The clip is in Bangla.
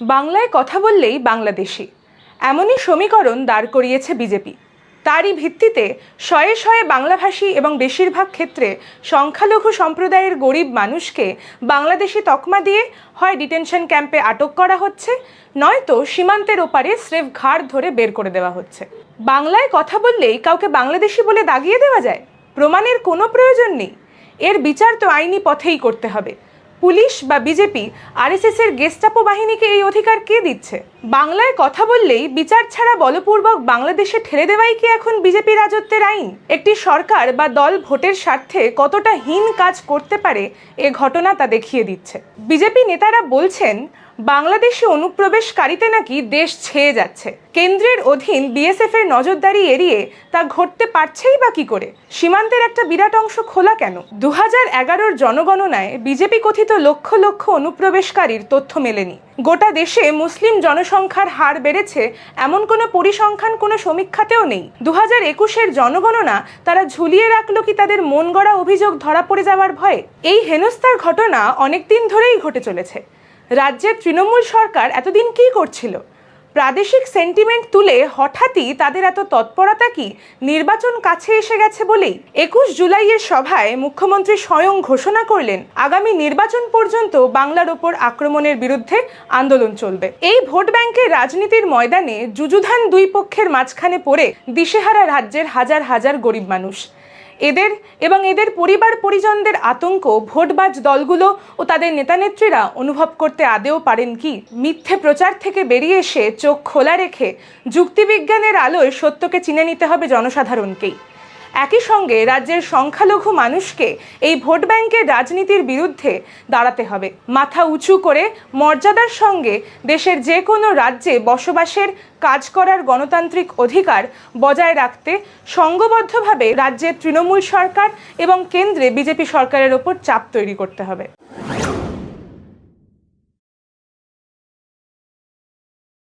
বাংলায় কথা বললেই বাংলাদেশি। এমনই সমীকরণ দাঁড় করিয়েছে বিজেপি। তারই ভিত্তিতে শয়ে শয়ে বাংলাভাষী এবং বেশিরভাগ ক্ষেত্রে সংখ্যালঘু সম্প্রদায়ের গরিব মানুষকে বাংলাদেশি তকমা দিয়ে হয় ডিটেনশন ক্যাম্পে আটক করা হচ্ছে, নয়তো সীমান্তের ওপারে স্রেফ ঘাড় ধরে বের করে দেওয়া হচ্ছে। বাংলায় কথা বললেই কাউকে বাংলাদেশি বলে দাগিয়ে দেওয়া যায়? প্রমাণের কোনো প্রয়োজন নেই। এর বিচার তো আইনি পথেই করতে হবে। পুলিশ বা বিজেপি আরএসএস এর গেস্টাপো বাহিনীকে এই অধিকার কে দিচ্ছে? বাংলায় কথা বললেই বিচার ছাড়া বলপূর্বক বাংলাদেশে ঠেলে দেওয়াই কি এখন বিজেপি রাজত্বের আইন? একটি সরকার বা দল ভোটের স্বার্থে কতটা হীন কাজ করতে পারে এ ঘটনা তা দেখিয়ে দিচ্ছে। বিজেপি নেতারা বলছেন বাংলাদেশি অনুপ্রবেশকারীতে নাকি দেশ ছেয়ে যাচ্ছে। কেন্দ্রের অধীন বিএসএফ এর নজরদারি এড়িয়ে তা ঘটতে পারছেই বা কি করে? সীমান্তের একটা বিরাট অংশ খোলা কেন? দু হাজার এগারোর জনগণনায় বিজেপি কথিত লক্ষ লক্ষ অনুপ্রবেশকারীর তথ্য মেলেনি। গোটা দেশে মুসলিম জনসংখ্যার হার বেড়েছে এমন কোনো পরিসংখ্যান, কোনো সমীক্ষাতেও নেই। দু হাজার একুশের জনগণনা তারা ঝুলিয়ে রাখল কি তাদের মন গড়া অভিযোগ ধরা পড়ে যাওয়ার ভয়ে? এই হেনস্থার ঘটনা অনেকদিন ধরেই ঘটে চলেছে। রাজ্যের তৃণমূল সরকার এতদিন কী করছিল? প্রাদেশিক সেন্টিমেন্ট তুলে হঠাৎই তাদের এত তৎপরতা কি? নির্বাচন কাছে এসে গেছে বলেই একুশ জুলাইয়ের সভায় মুখ্যমন্ত্রী স্বয়ং ঘোষণা করলেন, আগামী নির্বাচন পর্যন্ত বাংলার ওপর আক্রমণের বিরুদ্ধে আন্দোলন চলবে। এই ভোট ব্যাংকের রাজনীতির ময়দানে যুযুধান দুই পক্ষের মাঝখানে পড়ে দিশেহারা রাজ্যের হাজার হাজার গরিব মানুষ। এদের এবং এদের পরিবার পরিজনদের আতঙ্ক, ভোটবাজ দলগুলো ও তাদের নেতানেত্রীরা অনুভব করতে আদেও পারেন কি? মিথ্যে প্রচার থেকে বেরিয়ে এসে চোখ খোলা রেখে যুক্তিবিজ্ঞানের আলোয় সত্যকে চিনে নিতে হবে জনসাধারণকেই। একই সঙ্গে রাজ্যের সংখ্যালঘু মানুষকে এই ভোট ব্যাংকের রাজনীতির বিরুদ্ধে দাঁড়াতে হবে। মাথা উঁচু করে মর্যাদার সঙ্গে দেশের যে কোনো রাজ্যে বসবাসের কাজ করার গণতান্ত্রিক অধিকার বজায় রাখতে সঙ্গবদ্ধভাবে রাজ্যের তৃণমূল সরকার এবং কেন্দ্রে বিজেপি সরকারের ওপর চাপ তৈরি করতে হবে।